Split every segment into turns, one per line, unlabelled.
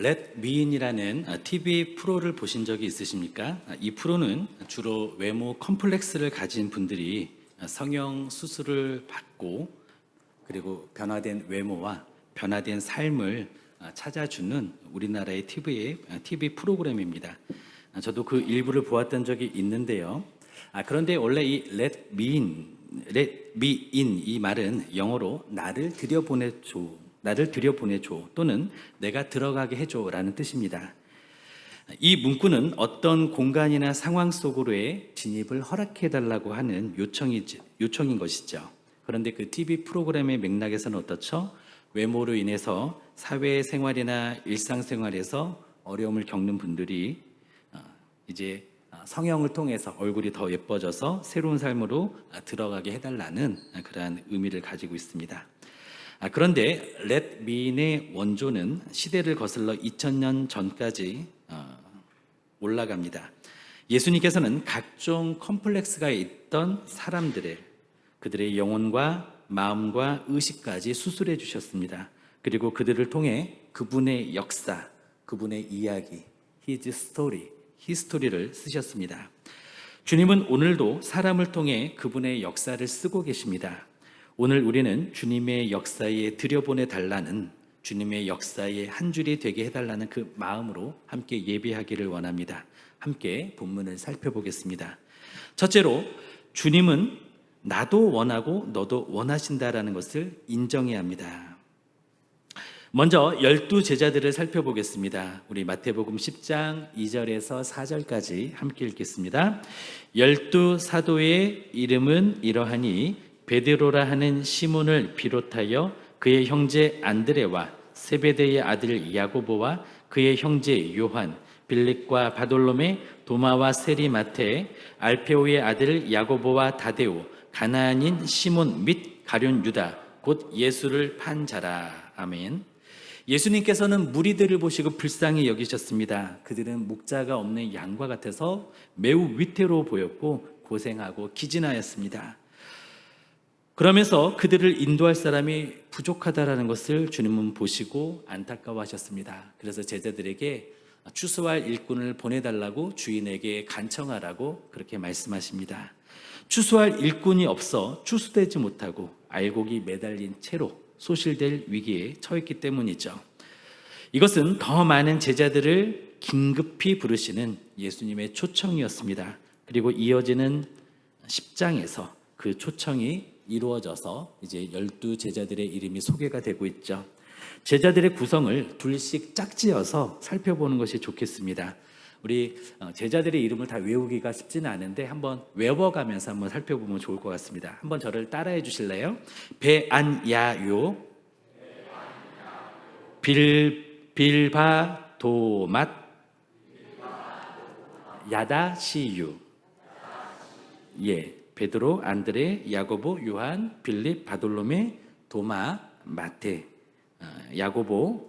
Me In이라는 TV 프로를 보신 적이 있으십니까? 아, 이 프로는 주로 외모 컴플렉스를 가진 분들이 성형 수술을 받고 그리고 변화된 외모와 변화된 삶을 아, 찾아주는 우리나라의 TV의 TV 프로그램입니다. 아, 저도 그 일부를 보았던 적이 있는데요. 아, 그런데 원래 이 Let Me In, Let Me In 이 말은 영어로 나를 들여보내줘, 나를 들여보내줘 또는 내가 들어가게 해줘 라는 뜻입니다. 이 문구는 어떤 공간이나 상황 속으로의 진입을 허락해달라고 하는 요청이, 요청인 것이죠. 그런데 그 TV 프로그램의 맥락에서는 어떻죠? 외모로 인해서 사회 생활이나 일상생활에서 어려움을 겪는 분들이 어, 이제 어, 성형을 통해서 얼굴이 더 예뻐져서 새로운 삶으로 아, 들어가게 해달라는 아, 그러한 의미를 가지고 있습니다. 아, 그런데 Let Me인의 원조는 시대를 거슬러 2000년 전까지 어, 올라갑니다. 예수님께서는 각종 컴플렉스가 있던 사람들의 그들의 영혼과 마음과 의식까지 수술해 주셨습니다. 그리고 그들을 통해 그분의 역사, 그분의 이야기, His story, 히스토리를 쓰셨습니다. 주님은 오늘도 사람을 통해 그분의 역사를 쓰고 계십니다. 오늘 우리는 주님의 역사에 들여보내 달라는 주님의 역사의 한 줄이 되게 해달라는 그 마음으로 함께 예배하기를 원합니다. 함께 본문을 살펴보겠습니다. 첫째로 주님은 나도 원하고 너도 원하신다라는 것을 인정해야 합니다. 먼저 열두 제자들을 살펴보겠습니다. 우리 마태복음 10장 2절에서 4절까지 함께 읽겠습니다. 열두 사도의 이름은 이러하니 베드로라 하는 시몬을 비롯하여 그의 형제 안드레와 세베대의 아들 야고보와 그의 형제 요한 빌립과 바돌로메 도마와 세리마테 알페오의 아들 야고보와 다데오 가나안인 시몬 및 가룟 유다 곧 예수를 판 자라 아멘. 예수님께서는 무리들을 보시고 불쌍히 여기셨습니다. 그들은 목자가 없는 양과 같아서 매우 위태로워 보였고 고생하고 기진하였습니다. 그러면서 그들을 인도할 사람이 부족하다라는 것을 주님은 보시고 안타까워하셨습니다. 그래서 제자들에게 추수할 일꾼을 보내달라고 주인에게 간청하라고 그렇게 말씀하십니다. 추수할 일꾼이 없어 추수되지 못하고 알곡이 매달린 채로 소실될 위기에 처했기 때문이죠. 이것은 더 많은 제자들을 긴급히 부르시는 예수님의 초청이었습니다. 그리고 이어지는 10장에서 그 초청이 이루어져서 이제 열두 제자들의 이름이 소개가 되고 있죠. 제자들의 구성을 둘씩 짝지어서 살펴보는 것이 좋겠습니다. 우리 어, 제자들의 이름을 다 외우기가 쉽지는 않은데 한번 외워가면서 한번 살펴보면 좋을 것 같습니다. 한번 저를 따라해 주실래요? 배안야요 빌 빌바도맛 야다시유 예 베드로 안드레 야고보 요한 빌립 바돌로메 도마 마테 어, 야고보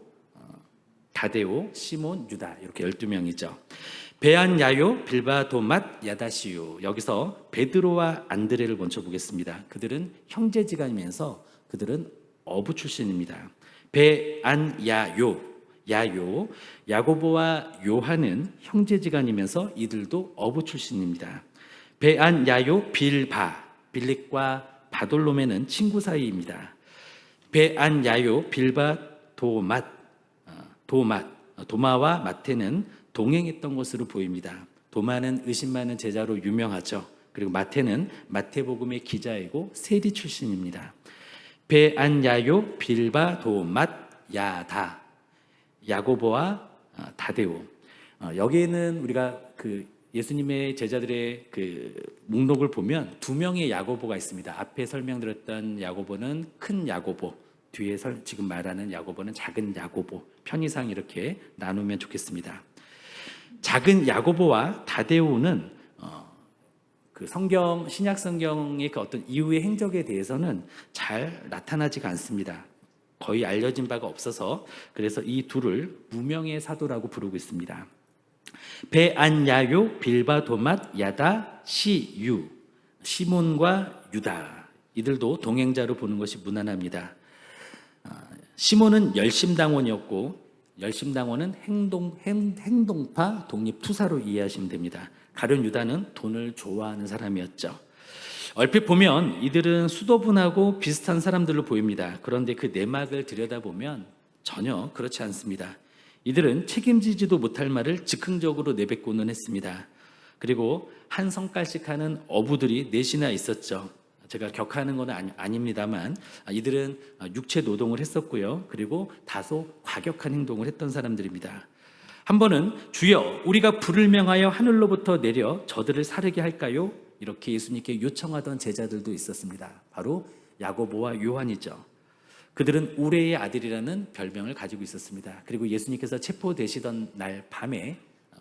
다데오, 시몬, 유다 이렇게 12명이죠. 베안 야요, 빌바 도맛, 야다시요. 여기서 베드로와 안드레를 먼저 보겠습니다. 그들은 형제지간이면서 그들은 어부 출신입니다. 베안 야요, 야요, 야고보와 요한은 형제지간이면서 이들도 어부 출신입니다. 베안 야요, 빌바, 빌립과 바돌로메는 친구 사이입니다. 베안 야요, 빌바 도맛 도마, 도마와 마태는 동행했던 것으로 보입니다. 도마는 의심 많은 제자로 유명하죠. 그리고 마태는 마태복음의 기자이고 세리 출신입니다. 베안야요, 빌바, 도맛, 야다, 야고보와 어, 다데오. 어, 여기에는 우리가 그 예수님의 제자들의 그 목록을 보면 두 명의 야고보가 있습니다. 앞에 설명드렸던 야고보는 큰 야고보, 뒤에 지금 말하는 야고보는 작은 야고보 편의상 이렇게 나누면 좋겠습니다. 작은 야고보와 다데오는 어, 그 성경 신약 성경의 그 어떤 이후의 행적에 대해서는 잘 나타나지가 않습니다. 거의 알려진 바가 없어서 그래서 이 둘을 무명의 사도라고 부르고 있습니다. 베안야요, 빌바도맛, 야다, 시유, 시몬과 유다 이들도 동행자로 보는 것이 무난합니다. 시몬은 열심당원이었고 열심당원은 행동, 행, 행동파 독립투사로 이해하시면 됩니다. 가룟 유다는 돈을 좋아하는 사람이었죠. 얼핏 보면 이들은 수도분하고 비슷한 사람들로 보입니다. 그런데 그 내막을 들여다보면 전혀 그렇지 않습니다. 이들은 책임지지도 못할 말을 즉흥적으로 내뱉고는 했습니다. 그리고 한 성깔씩 하는 어부들이 넷이나 있었죠. 제가 격하는 건 아니, 아닙니다만 이들은 육체 노동을 했었고요. 그리고 다소 과격한 행동을 했던 사람들입니다. 한 번은 주여 우리가 불을 명하여 하늘로부터 내려 저들을 사르게 할까요? 이렇게 예수님께 요청하던 제자들도 있었습니다. 바로 야고보와 요한이죠. 그들은 우레의 아들이라는 별명을 가지고 있었습니다. 그리고 예수님께서 체포되시던 날 밤에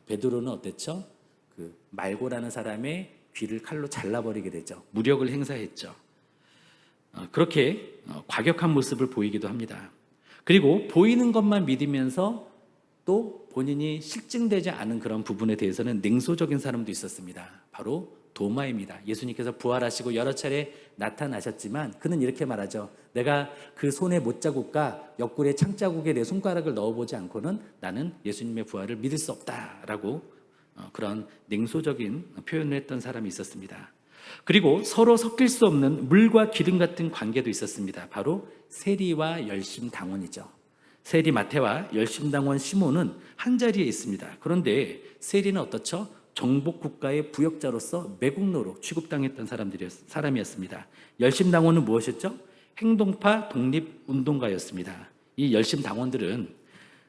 베드로는 어땠죠? 그 말고라는 사람의 귀를 칼로 잘라버리게 되죠. 무력을 행사했죠. 어, 그렇게 어, 과격한 모습을 보이기도 합니다. 그리고 보이는 것만 믿으면서 또 본인이 실증되지 않은 그런 부분에 대해서는 냉소적인 사람도 있었습니다. 바로 도마입니다. 예수님께서 부활하시고 여러 차례 나타나셨지만 그는 이렇게 말하죠. 내가 그 손의 못자국과 옆구리의 창자국에 내 손가락을 넣어보지 않고는 나는 예수님의 부활을 믿을 수 없다라고 어, 그런 냉소적인 표현을 했던 사람이 있었습니다. 그리고 서로 섞일 수 없는 물과 기름 같은 관계도 있었습니다. 바로 세리와 열심 당원이죠. 세리 마태와 열심 당원 시몬은 한 자리에 있습니다. 그런데 세리는 어떻죠? 정복 국가의 부역자로서 매국노로 취급당했던 사람들이었, 사람이었습니다. 열심 당원은 무엇이었죠? 행동파 독립 운동가였습니다. 이 열심 당원들은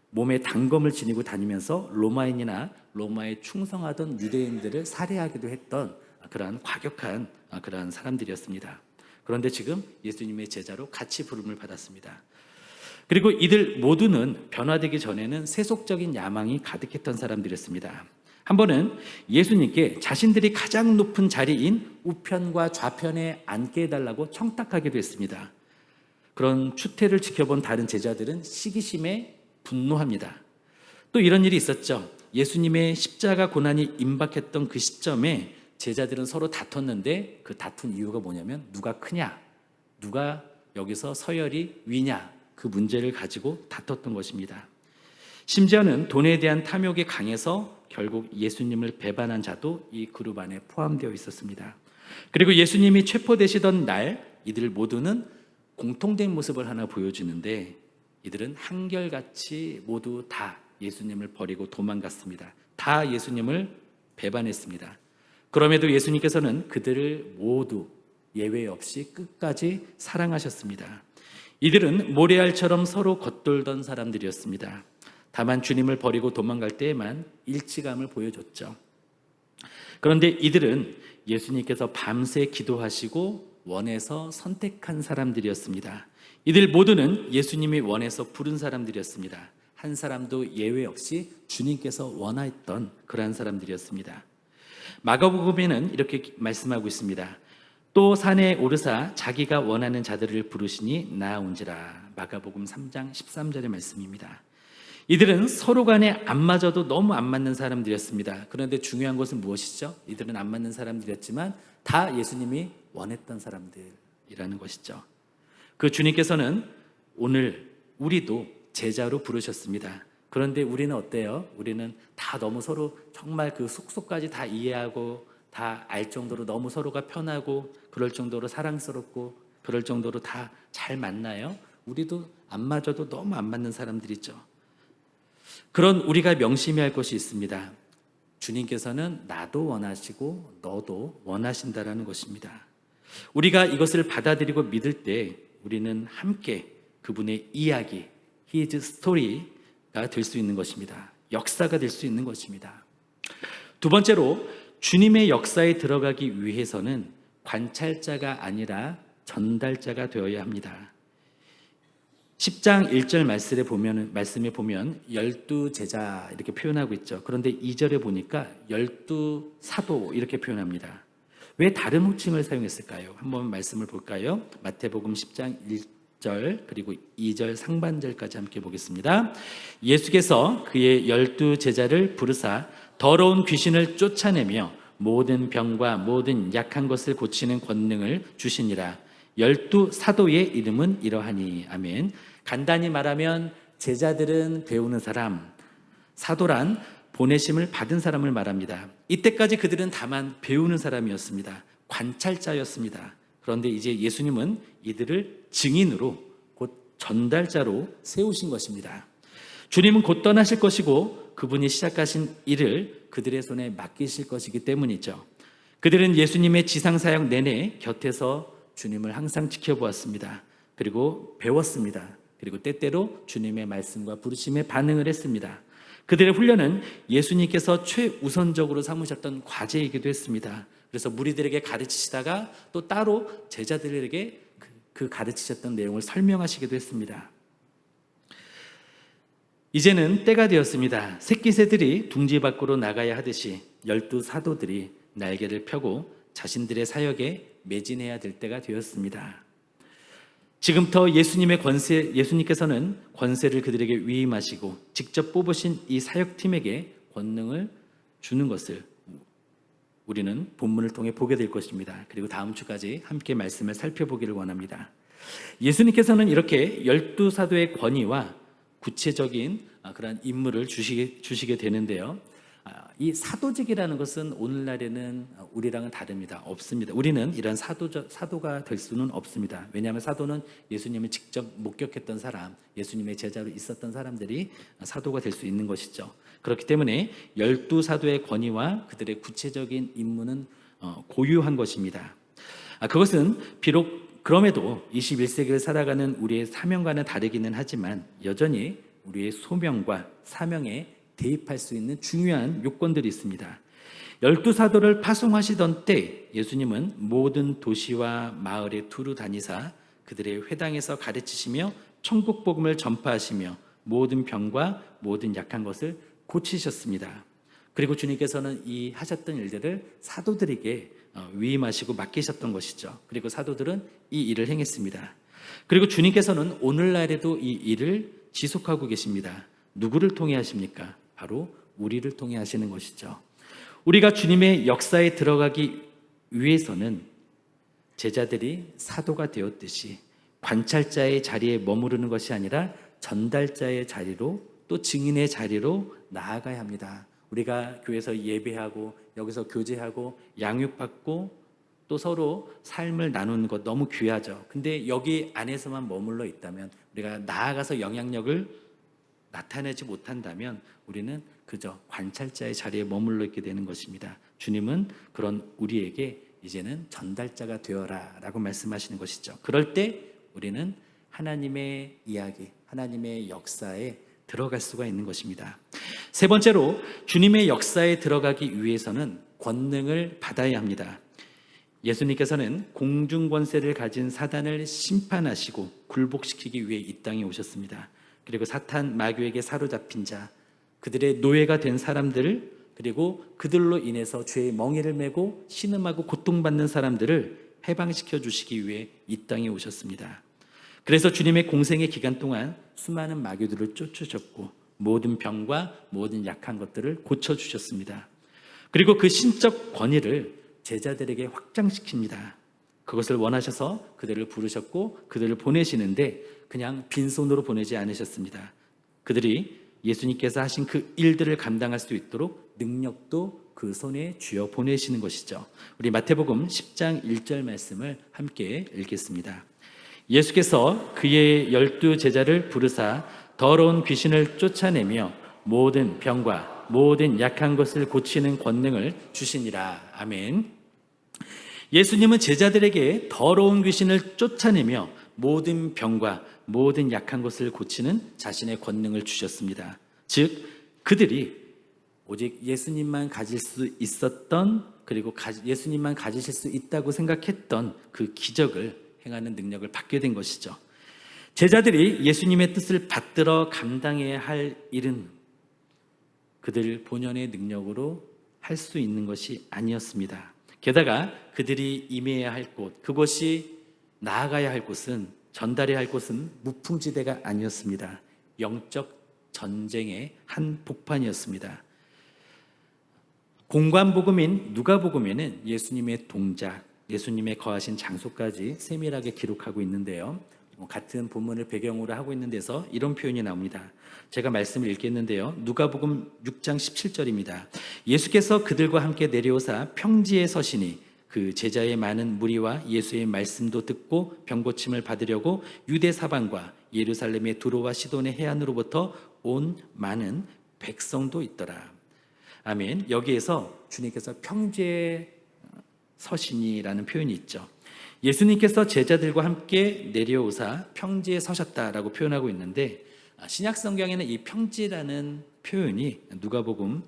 몸에 단검을 지니고 다니면서 로마인이나 로마에 충성하던 유대인들을 살해하기도 했던 그러한 과격한 그러한 사람들이었습니다. 그런데 지금 예수님의 제자로 같이 부름을 받았습니다. 그리고 이들 모두는 변화되기 전에는 세속적인 야망이 가득했던 사람들이었습니다. 한 번은 예수님께 자신들이 가장 높은 자리인 우편과 좌편에 앉게 해달라고 청탁하기도 했습니다. 그런 추태를 지켜본 다른 제자들은 시기심에 분노합니다. 또 이런 일이 있었죠. 예수님의 십자가 고난이 임박했던 그 시점에 제자들은 서로 다퉜는데 그 다툰 이유가 뭐냐면 누가 크냐, 누가 여기서 서열이 위냐 그 문제를 가지고 다퉜던 것입니다. 심지어는 돈에 대한 탐욕이 강해서 결국 예수님을 배반한 자도 이 그룹 안에 포함되어 있었습니다. 그리고 예수님이 체포되시던 날 이들 모두는 공통된 모습을 하나 보여주는데 이들은 한결같이 모두 다 예수님을 버리고 도망갔습니다. 다 예수님을 배반했습니다. 그럼에도 예수님께서는 그들을 모두 예외 없이 끝까지 사랑하셨습니다. 이들은 모래알처럼 서로 겉돌던 사람들이었습니다. 다만 주님을 버리고 도망갈 때에만 일치감을 보여줬죠. 그런데 이들은 예수님께서 밤새 기도하시고 원해서 선택한 사람들이었습니다. 이들 모두는 예수님이 원해서 부른 사람들이었습니다. 한 사람도 예외 없이 주님께서 원하였던 그러한 사람들이었습니다. 마가복음에는 이렇게 말씀하고 있습니다. 또 산에 오르사 자기가 원하는 자들을 부르시니 나아온지라. 마가복음 3장 13절의 말씀입니다. 이들은 서로 간에 안 맞아도 너무 안 맞는 사람들이었습니다. 그런데 중요한 것은 무엇이죠? 이들은 안 맞는 사람들이었지만 다 예수님이 원했던 사람들이라는 것이죠. 그 주님께서는 오늘 우리도 제자로 부르셨습니다. 그런데 우리는 어때요? 우리는 다 너무 서로 정말 그 속속까지 다 이해하고 다 알 정도로 너무 서로가 편하고 그럴 정도로 사랑스럽고 그럴 정도로 다 잘 만나요? 우리도 안 맞아도 너무 안 맞는 사람들이죠. 그런 우리가 명심해야 할 것이 있습니다. 주님께서는 나도 원하시고 너도 원하신다라는 것입니다. 우리가 이것을 받아들이고 믿을 때 우리는 함께 그분의 이야기, his story가 될 수 있는 것입니다. 역사가 될 수 있는 것입니다. 두 번째로 주님의 역사에 들어가기 위해서는 관찰자가 아니라 전달자가 되어야 합니다. 10장 1절 말씀에 보면 말씀에 보면 열두 제자 이렇게 표현하고 있죠. 그런데 2절에 보니까 열두 사도 이렇게 표현합니다. 왜 다른 호칭을 사용했을까요? 한번 말씀을 볼까요? 마태복음 10장 1절 그리고 2절 상반절까지 함께 보겠습니다. 예수께서 그의 열두 제자를 부르사 더러운 귀신을 쫓아내며 모든 병과 모든 약한 것을 고치는 권능을 주시니라. 열두 사도의 이름은 이러하니 아멘. 간단히 말하면 제자들은 배우는 사람, 사도란 보내심을 받은 사람을 말합니다. 이때까지 그들은 다만 배우는 사람이었습니다. 관찰자였습니다. 그런데 이제 예수님은 이들을 증인으로 곧 전달자로 세우신 것입니다. 주님은 곧 떠나실 것이고 그분이 시작하신 일을 그들의 손에 맡기실 것이기 때문이죠. 그들은 예수님의 지상 사역 내내 곁에서 주님을 항상 지켜보았습니다. 그리고 배웠습니다. 그리고 때때로 주님의 말씀과 부르심에 반응을 했습니다. 그들의 훈련은 예수님께서 최우선적으로 삼으셨던 과제이기도 했습니다. 그래서 무리들에게 가르치시다가 또 따로 제자들에게 그- 그 가르치셨던 내용을 설명하시기도 했습니다. 이제는 때가 되었습니다. 새끼 새들이 둥지 밖으로 나가야 하듯이 열두 사도들이 날개를 펴고 자신들의 사역에 매진해야 될 때가 되었습니다. 지금부터 예수님의 권세, 예수님께서는 권세를 그들에게 위임하시고 직접 뽑으신 이 사역팀에게 권능을 주는 것을 우리는 본문을 통해 보게 될 것입니다. 그리고 다음 주까지 함께 말씀을 살펴보기를 원합니다. 예수님께서는 이렇게 열두 사도의 권위와 구체적인 아, 그런 임무를 주시게, 주시게 되는데요. 아, 이 사도직이라는 것은 오늘날에는 우리랑은 다릅니다. 없습니다. 우리는 이런 사도, 사도가 될 수는 없습니다. 왜냐하면 사도는 예수님을 직접 목격했던 사람, 예수님의 제자로 있었던 사람들이 사도가 될 수 있는 것이죠. 그렇기 때문에 열두 사도의 권위와 그들의 구체적인 임무는 어, 고유한 것입니다. 아, 그것은 비록 그럼에도 21세기를 살아가는 우리의 사명과는 다르기는 하지만 여전히 우리의 소명과 사명에 대입할 수 있는 중요한 요건들이 있습니다. 열두 사도를 파송하시던 때 예수님은 모든 도시와 마을에 두루 다니사 그들의 회당에서 가르치시며 천국 복음을 전파하시며 모든 병과 모든 약한 것을 고치셨습니다. 그리고 주님께서는 이 하셨던 일들을 사도들에게 어, 위임하시고 맡기셨던 것이죠. 그리고 사도들은 이 일을 행했습니다. 그리고 주님께서는 오늘날에도 이 일을 지속하고 계십니다. 누구를 통해 하십니까? 바로 우리를 통해 하시는 것이죠. 우리가 주님의 역사에 들어가기 위해서는 제자들이 사도가 되었듯이 관찰자의 자리에 머무르는 것이 아니라 전달자의 자리로 또 증인의 자리로 나아가야 합니다. 우리가 교회에서 예배하고 여기서 교제하고 양육받고 또 서로 삶을 나누는 것 너무 귀하죠. 근데 여기 안에서만 머물러 있다면 우리가 나아가서 영향력을 나타내지 못한다면 우리는 그저 관찰자의 자리에 머물러 있게 되는 것입니다. 주님은 그런 우리에게 이제는 전달자가 되어라 라고 말씀하시는 것이죠. 그럴 때 우리는 하나님의 이야기, 하나님의 역사에 들어갈 수가 있는 것입니다. 세 번째로 주님의 역사에 들어가기 위해서는 권능을 받아야 합니다. 예수님께서는 공중 권세를 가진 사단을 심판하시고 굴복시키기 위해 이 땅에 오셨습니다. 그리고 사탄 마귀에게 사로잡힌 자, 그들의 노예가 된 사람들을 그리고 그들로 인해서 죄의 멍에를 메고 신음하고 고통받는 사람들을 해방시켜 주시기 위해 이 땅에 오셨습니다. 그래서 주님의 공생의 기간 동안 수많은 마귀들을 쫓으셨고 모든 병과 모든 약한 것들을 고쳐 주셨습니다. 그리고 그 신적 권위를 제자들에게 확장시킵니다. 그것을 원하셔서 그들을 부르셨고 그들을 보내시는데 그냥 빈손으로 보내지 않으셨습니다. 그들이 예수님께서 하신 그 일들을 감당할 수 있도록 능력도 그 손에 쥐어 보내시는 것이죠. 우리 마태복음 10장 1절 말씀을 함께 읽겠습니다. 예수께서 그의 열두 제자를 부르사 더러운 귀신을 쫓아내며 모든 병과 모든 약한 것을 고치는 권능을 주시니라. 아멘. 예수님은 제자들에게 더러운 귀신을 쫓아내며 모든 병과 모든 약한 것을 고치는 자신의 권능을 주셨습니다. 즉, 그들이 오직 예수님만 가질 수 있었던 그리고 예수님만 가지실 수 있다고 생각했던 그 기적을 행하는 능력을 받게 된 것이죠. 제자들이 예수님의 뜻을 받들어 감당해야 할 일은 그들 본연의 능력으로 할 수 있는 것이 아니었습니다. 게다가 그들이 임해야 할 곳, 그곳이 나아가야 할 곳은 전달해야 할 곳은 무풍지대가 아니었습니다. 영적 전쟁의 한 복판이었습니다. 공관복음인 누가복음에는 예수님의 동작, 예수님의 거하신 장소까지 세밀하게 기록하고 있는데요. 어, 같은 본문을 배경으로 하고 있는 데서 이런 표현이 나옵니다. 제가 말씀을 읽겠는데요. 누가복음 6장 17절입니다. 예수께서 그들과 함께 내려오사 평지에 서시니 그 제자의 많은 무리와 예수의 말씀도 듣고 병고침을 받으려고 유대 사방과 예루살렘의 두로와 시돈의 해안으로부터 온 많은 백성도 있더라. 아멘. 여기에서 주님께서 평지에 서시니라는 표현이 있죠. 예수님께서 제자들과 함께 내려오사 평지에 서셨다라고 표현하고 있는데 아, 신약 성경에는 이 평지라는 표현이 누가복음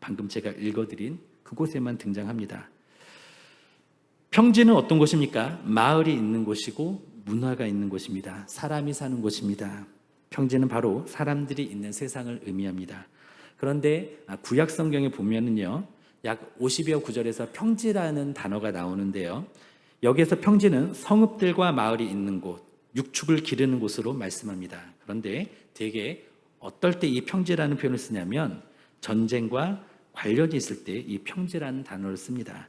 방금 제가 읽어드린 그곳에만 등장합니다. 평지는 어떤 곳입니까? 마을이 있는 곳이고 문화가 있는 곳입니다. 사람이 사는 곳입니다. 평지는 바로 사람들이 있는 세상을 의미합니다. 그런데 아, 구약 성경에 보면은요, 약 50여 구절에서 평지라는 단어가 나오는데요. 여기에서 평지는 성읍들과 마을이 있는 곳, 육축을 기르는 곳으로 말씀합니다. 그런데 대개 어떨 때 이 평지라는 표현을 쓰냐면 전쟁과 관련이 있을 때 이 평지라는 단어를 씁니다.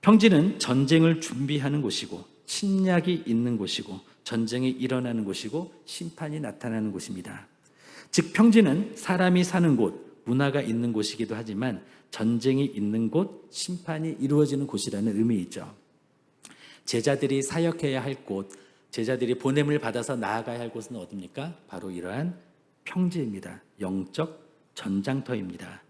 평지는 전쟁을 준비하는 곳이고 침략이 있는 곳이고 전쟁이 일어나는 곳이고 심판이 나타나는 곳입니다. 즉 평지는 사람이 사는 곳, 문화가 있는 곳이기도 하지만 전쟁이 있는 곳, 심판이 이루어지는 곳이라는 의미이죠. 제자들이 사역해야 할 곳, 제자들이 보냄을 받아서 나아가야 할 곳은 어디입니까? 바로 이러한 평지입니다. 영적 전장터입니다.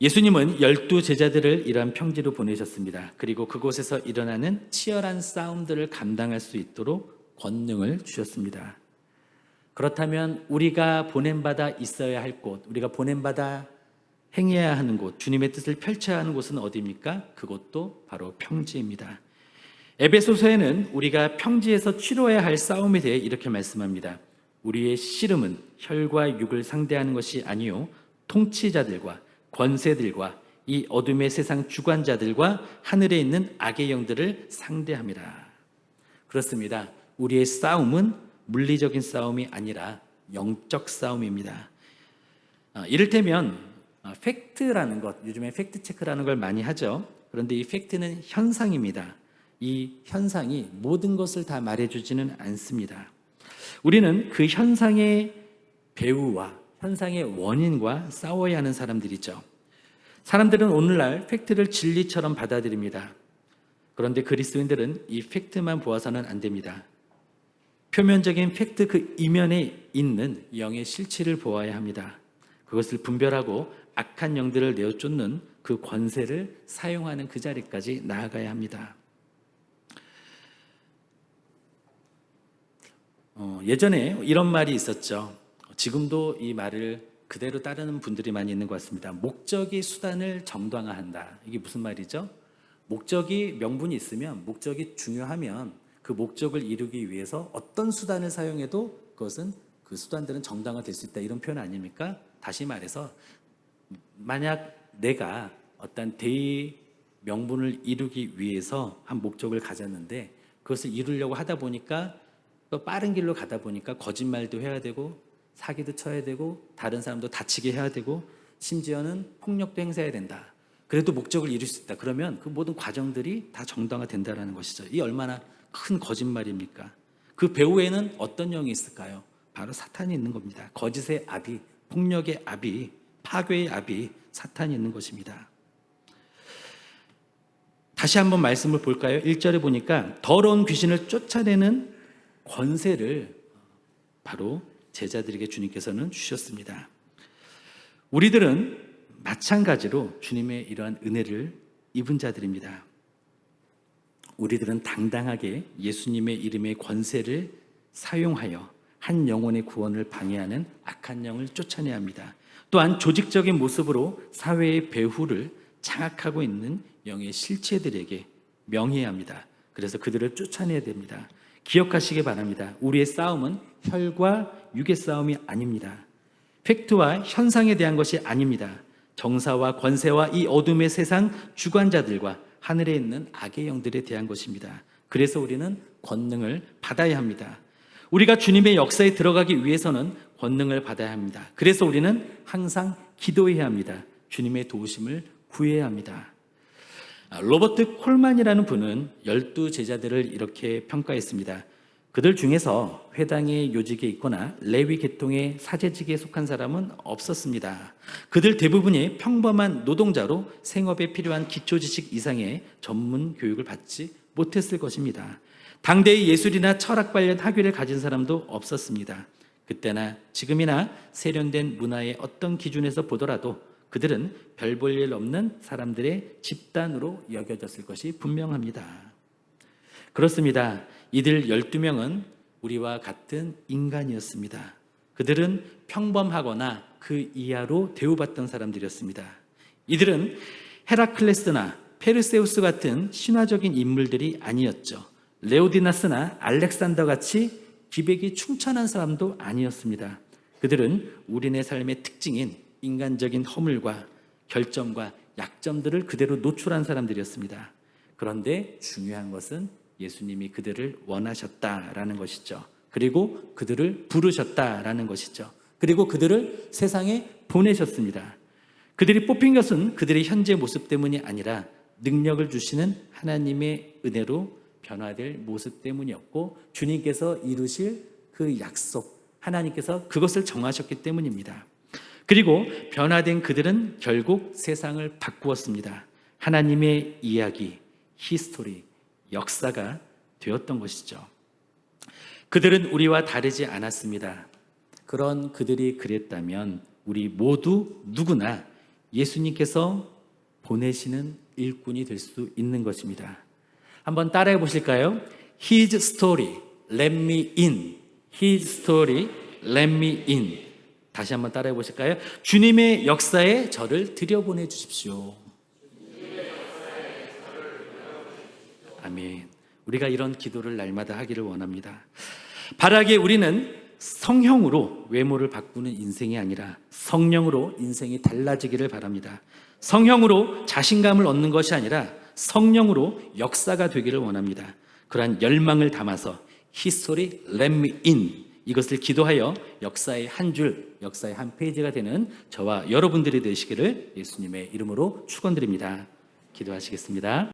예수님은 열두 제자들을 이러한 평지로 보내셨습니다. 그리고 그곳에서 일어나는 치열한 싸움들을 감당할 수 있도록 권능을 주셨습니다. 그렇다면 우리가 보냄받아 있어야 할 곳, 우리가 보냄받아 행해야 하는 곳, 주님의 뜻을 펼쳐야 하는 곳은 어디입니까? 그곳도 바로 평지입니다. 에베소서에는 우리가 평지에서 치러야 할 싸움에 대해 이렇게 말씀합니다. 우리의 씨름은 혈과 육을 상대하는 것이 아니요 통치자들과 권세들과 이 어둠의 세상 주관자들과 하늘에 있는 악의 영들을 상대함이라. 그렇습니다. 우리의 싸움은 물리적인 싸움이 아니라 영적 싸움입니다. 아, 이를테면 아, 팩트라는 것, 요즘에 팩트 체크라는 걸 많이 하죠. 그런데 이 팩트는 현상입니다. 이 현상이 모든 것을 다 말해주지는 않습니다. 우리는 그 현상의 배우와 현상의 원인과 싸워야 하는 사람들이죠. 사람들은 오늘날 팩트를 진리처럼 받아들입니다. 그런데 그리스도인들은 이 팩트만 보아서는 안 됩니다. 표면적인 팩트 그 이면에 있는 영의 실체를 보아야 합니다. 그것을 분별하고 악한 영들을 내어 쫓는 그 권세를 사용하는 그 자리까지 나아가야 합니다. 어, 예전에 이런 말이 있었죠. 지금도 이 말을 그대로 따르는 분들이 많이 있는 것 같습니다. 목적이 수단을 정당화한다. 이게 무슨 말이죠? 목적이 명분이 있으면 목적이 중요하면 그 목적을 이루기 위해서 어떤 수단을 사용해도 그것은 그 수단들은 정당화될 수 있다. 이런 표현 아닙니까? 다시 말해서 만약 내가 어떤 대의 명분을 이루기 위해서 한 목적을 가졌는데 그것을 이루려고 하다 보니까 또 빠른 길로 가다 보니까 거짓말도 해야 되고 사기도 쳐야 되고 다른 사람도 다치게 해야 되고 심지어는 폭력도 행사해야 된다. 그래도 목적을 이룰 수 있다. 그러면 그 모든 과정들이 다 정당화된다라는 것이죠. 이 얼마나 큰 거짓말입니까? 그 배후에는 어떤 영이 있을까요? 바로 사탄이 있는 겁니다. 거짓의 압이, 폭력의 압이, 파괴의 압이 사탄이 있는 것입니다. 다시 한번 말씀을 볼까요? 1절에 보니까 더러운 귀신을 쫓아내는 권세를 바로 제자들에게 주님께서는 주셨습니다. 우리들은 마찬가지로 주님의 이러한 은혜를 입은 자들입니다. 우리들은 당당하게 예수님의 이름의 권세를 사용하여 한 영혼의 구원을 방해하는 악한 영을 쫓아내야 합니다. 또한 조직적인 모습으로 사회의 배후를 장악하고 있는 영의 실체들에게 명해야 합니다. 그래서 그들을 쫓아내야 됩니다. 기억하시기 바랍니다. 우리의 싸움은 혈과 육의 싸움이 아닙니다. 팩트와 현상에 대한 것이 아닙니다. 정사와 권세와 이 어둠의 세상 주관자들과 하늘에 있는 악의 영들에 대한 것입니다. 그래서 우리는 권능을 받아야 합니다. 우리가 주님의 역사에 들어가기 위해서는 권능을 받아야 합니다. 그래서 우리는 항상 기도해야 합니다. 주님의 도우심을 구해야 합니다. 아, 로버트 콜만이라는 분은 열두 제자들을 이렇게 평가했습니다. 그들 중에서 회당의 요직에 있거나 레위 계통의 사제직에 속한 사람은 없었습니다. 그들 대부분이 평범한 노동자로 생업에 필요한 기초 지식 이상의 전문 교육을 받지 못했을 것입니다. 당대의 예술이나 철학 관련 학위를 가진 사람도 없었습니다. 그때나 지금이나 세련된 문화의 어떤 기준에서 보더라도 그들은 별 볼 일 없는 사람들의 집단으로 여겨졌을 것이 분명합니다. 그렇습니다. 이들 12명은 우리와 같은 인간이었습니다. 그들은 평범하거나 그 이하로 대우받던 사람들이었습니다. 이들은 헤라클레스나 페르세우스 같은 신화적인 인물들이 아니었죠. 레오디나스나 알렉산더 같이 기백이 충천한 사람도 아니었습니다. 그들은 우리네 삶의 특징인 인간적인 허물과 결점과 약점들을 그대로 노출한 사람들이었습니다. 그런데 중요한 것은 예수님이 그들을 원하셨다라는 것이죠. 그리고 그들을 부르셨다라는 것이죠. 그리고 그들을 세상에 보내셨습니다. 그들이 뽑힌 것은 그들의 현재 모습 때문이 아니라 능력을 주시는 하나님의 은혜로 변화될 모습 때문이었고 주님께서 이루실 그 약속, 하나님께서 그것을 정하셨기 때문입니다. 그리고 변화된 그들은 결국 세상을 바꾸었습니다. 하나님의 이야기, 히스토리, 역사가 되었던 것이죠. 그들은 우리와 다르지 않았습니다. 그런 그들이 그랬다면 우리 모두 누구나 예수님께서 보내시는 일꾼이 될 수 있는 것입니다. 한번 따라해 보실까요? His story, let me in. His story, let me in. 다시 한번 따라해 보실까요? 주님의 역사에 저를 들여보내 주십시오. 아멘. 우리가 이런 기도를 날마다 하기를 원합니다. 바라기에 우리는 성형으로 외모를 바꾸는 인생이 아니라 성령으로 인생이 달라지기를 바랍니다. 성형으로 자신감을 얻는 것이 아니라 성령으로 역사가 되기를 원합니다. 그러한 열망을 담아서 히스토리 me in 이것을 기도하여 역사의 한 줄, 역사의 한 페이지가 되는 저와 여러분들이 되시기를 예수님의 이름으로 축원드립니다. 기도하시겠습니다.